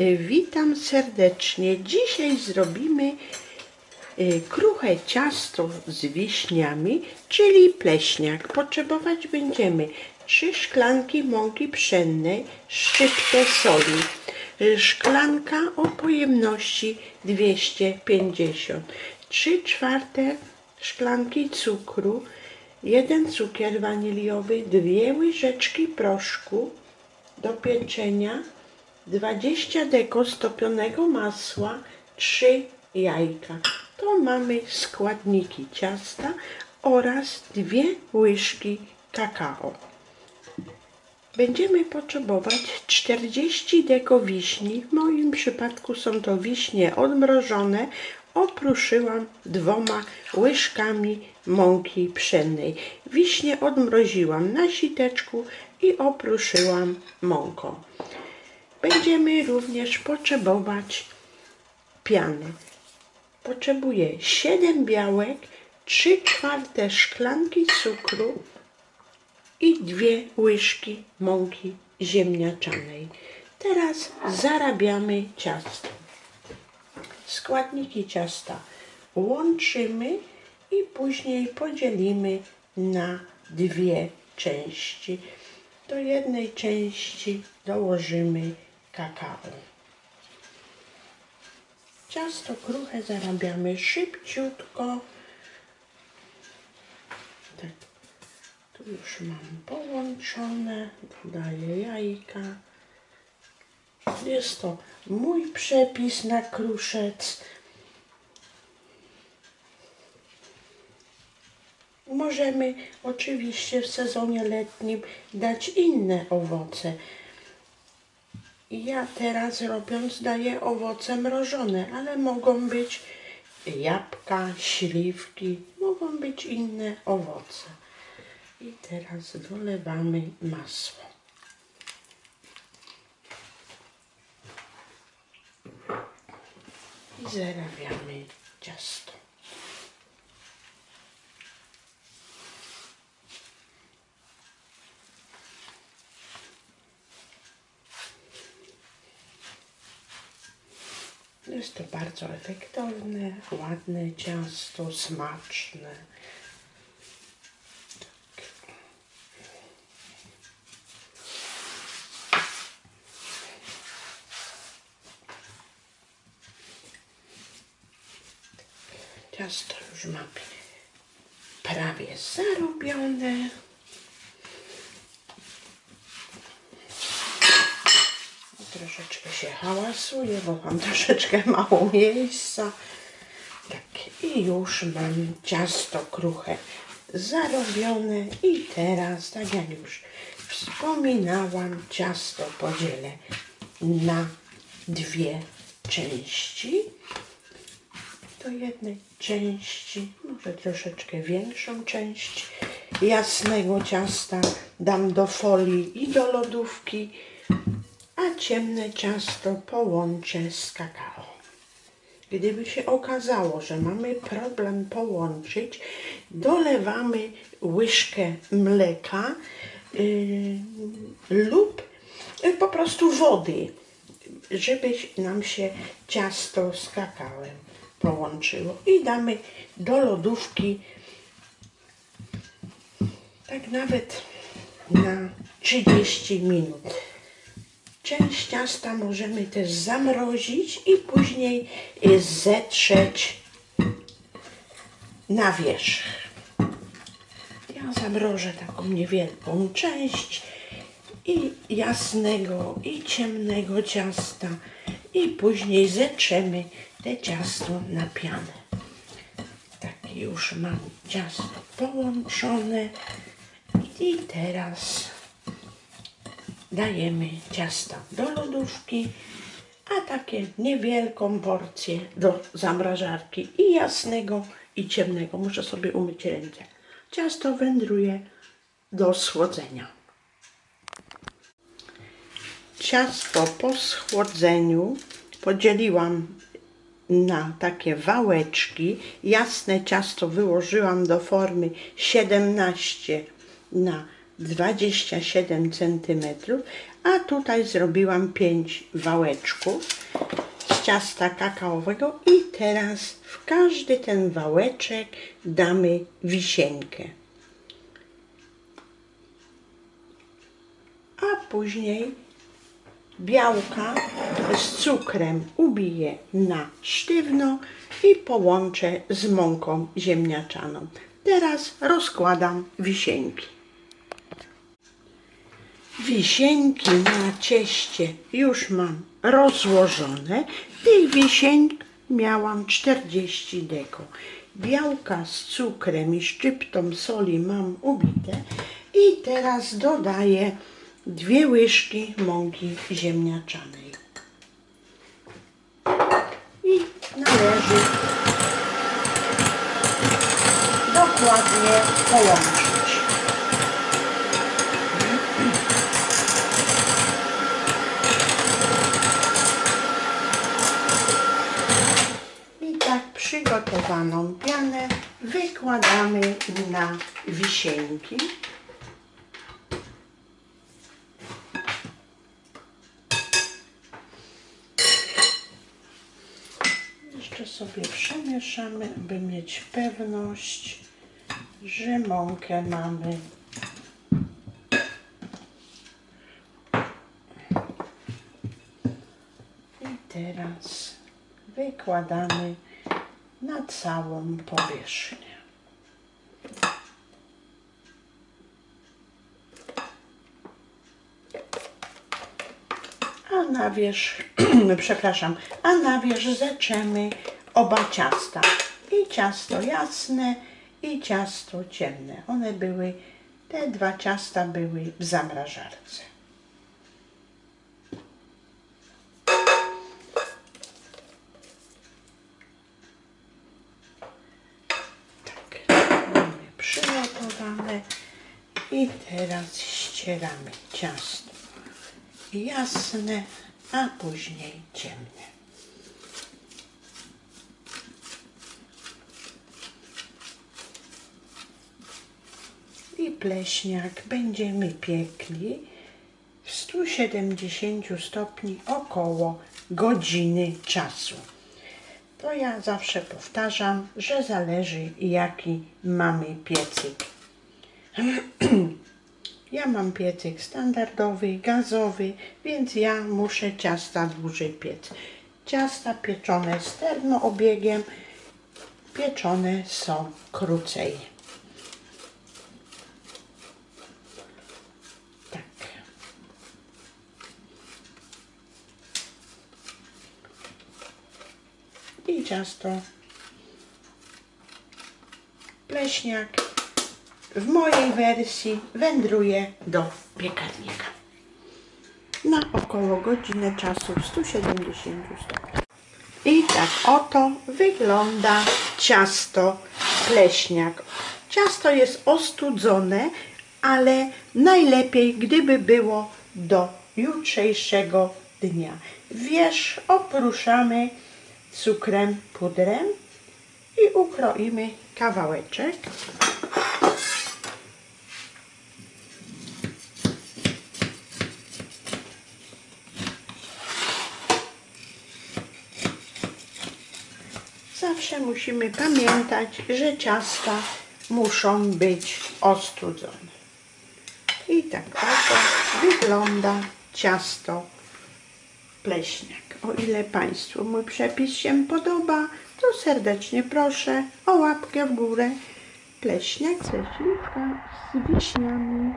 Y, Witam serdecznie. Dzisiaj zrobimy y, kruche ciasto z wiśniami, czyli pleśniak. Potrzebować będziemy 3 szklanki mąki pszennej, szczyptę soli, y, szklanka o pojemności 250, 3 czwarte szklanki cukru, jeden cukier waniliowy, dwie łyżeczki proszku do pieczenia, 20 deko stopionego masła, 3 jajka. To mamy składniki ciasta oraz dwie łyżki kakao. Będziemy potrzebować 40 deko wiśni. W moim przypadku są to wiśnie odmrożone. Opruszyłam dwoma łyżkami mąki pszennej. Wiśnie odmroziłam na siteczku i opruszyłam mąką. Będziemy również potrzebować piany. Potrzebuję 7 białek, 3 czwarte szklanki cukru i dwie łyżki mąki ziemniaczanej. Teraz zarabiamy ciasto. Składniki ciasta łączymy i później podzielimy na dwie części. Do jednej części dołożymy kakao. Ciasto kruche zarabiamy szybciutko. Tak. Tu już mam połączone, dodaję jajka. Jest to mój przepis na kruszec. Możemy oczywiście w sezonie letnim dać inne owoce. Ja teraz robiąc daję owoce mrożone, ale mogą być jabłka, śliwki, mogą być inne owoce. I teraz dolewamy masło. I zarabiamy ciasto. Jest to bardzo efektowne, ładne ciasto, smaczne. Tak. Ciasto już mam prawie zarobione. Troszeczkę się hałasuje, bo mam troszeczkę mało miejsca. Tak, i już mam ciasto kruche zarobione. I teraz, tak jak już wspominałam, ciasto podzielę na dwie części. Do jednej części, może troszeczkę większą część jasnego ciasta dam do folii i do lodówki a ciemne ciasto połączę z kakao. Gdyby się okazało, że mamy problem połączyć, dolewamy łyżkę mleka yy, lub yy, po prostu wody, żeby nam się ciasto z kakałem połączyło. I damy do lodówki tak nawet na 30 minut. Część ciasta możemy też zamrozić i później y, zetrzeć na wierzch. Ja zamrożę taką niewielką część i jasnego i ciemnego ciasta i później zetrzemy te ciasto na pianę. Tak już mam ciasto połączone i teraz dajemy ciasta do lodówki, a takie niewielką porcję do zamrażarki i jasnego i ciemnego. Muszę sobie umyć ręce. Ciasto wędruje do schłodzenia. Ciasto po schłodzeniu podzieliłam na takie wałeczki. Jasne ciasto wyłożyłam do formy 17 na 27 cm, a tutaj zrobiłam 5 wałeczków z ciasta kakaowego i teraz w każdy ten wałeczek damy wisienkę. A później białka z cukrem ubiję na sztywno i połączę z mąką ziemniaczaną. Teraz rozkładam wisienki. Wisienki na cieście już mam rozłożone. Tych wisienk miałam 40 deko. Białka z cukrem i szczyptą soli mam ubite. I teraz dodaję dwie łyżki mąki ziemniaczanej. I należy dokładnie połączyć. I tak przygotowaną pianę wykładamy na wisienki. Jeszcze sobie przemieszamy, by mieć pewność, że mąkę mamy teraz wykładamy na całą powierzchnię. A na wierzch, przepraszam, a na wierzch zeczemy oba ciasta. I ciasto jasne, i ciasto ciemne. One były, te dwa ciasta były w zamrażarce. I teraz ścieramy ciasto jasne, a później ciemne. I pleśniak będziemy piekli w 170 stopni około godziny czasu. To ja zawsze powtarzam, że zależy jaki mamy piecyk. Ja mam piecyk standardowy, gazowy, więc ja muszę ciasta dłużej piec. Ciasta pieczone z termoobiegiem pieczone są krócej. Tak. I ciasto pleśniak w mojej wersji wędruje do piekarnika. Na około godzinę czasu w 170 stopni. I tak oto wygląda ciasto pleśniak. Ciasto jest ostudzone, ale najlepiej gdyby było do jutrzejszego dnia. Wierzch opruszamy cukrem, pudrem i ukroimy kawałeczek. Zawsze musimy pamiętać, że ciasta muszą być ostudzone. I tak oto wygląda ciasto pleśniak. O ile Państwu mój przepis się podoba, to serdecznie proszę o łapkę w górę. Pleśniak ze śliwka z wiśniami.